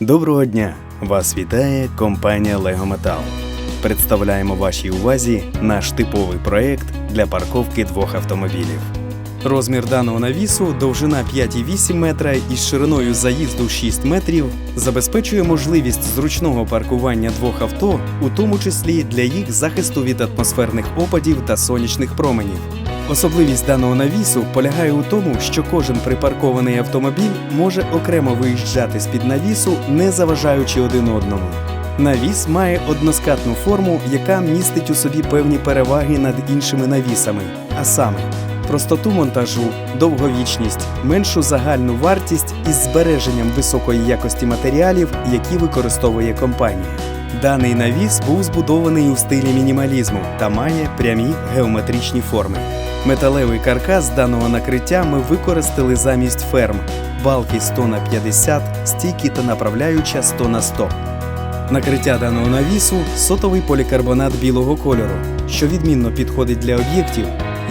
Доброго дня! Вас вітає компанія Lego Metal. Представляємо вашій увазі наш типовий проект для парковки двох автомобілів. Розмір даного навісу довжина 5,8 метра із шириною заїзду 6 метрів забезпечує можливість зручного паркування двох авто, у тому числі для їх захисту від атмосферних опадів та сонячних променів. Особливість даного навісу полягає у тому, що кожен припаркований автомобіль може окремо виїжджати з-під навісу, не заважаючи один одному. Навіс має односкатну форму, яка містить у собі певні переваги над іншими навісами, а саме простоту монтажу, довговічність, меншу загальну вартість із збереженням високої якості матеріалів, які використовує компанія. Даний навіс був збудований у стилі мінімалізму та має прямі геометричні форми. Металевий каркас даного накриття ми використали замість ферм, балки 100 на 50, стійки та направляюча 100 на 100. Накриття даного навісу сотовий полікарбонат білого кольору, що відмінно підходить для об'єктів,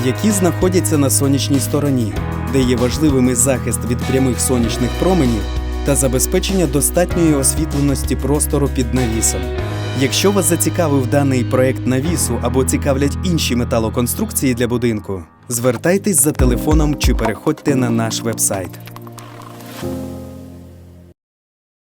які знаходяться на сонячній стороні, де є важливими захист від прямих сонячних променів та забезпечення достатньої освітленості простору під навісом. Якщо вас зацікавив даний проект навісу або цікавлять інші металоконструкції для будинку, звертайтесь за телефоном чи переходьте на наш вебсайт.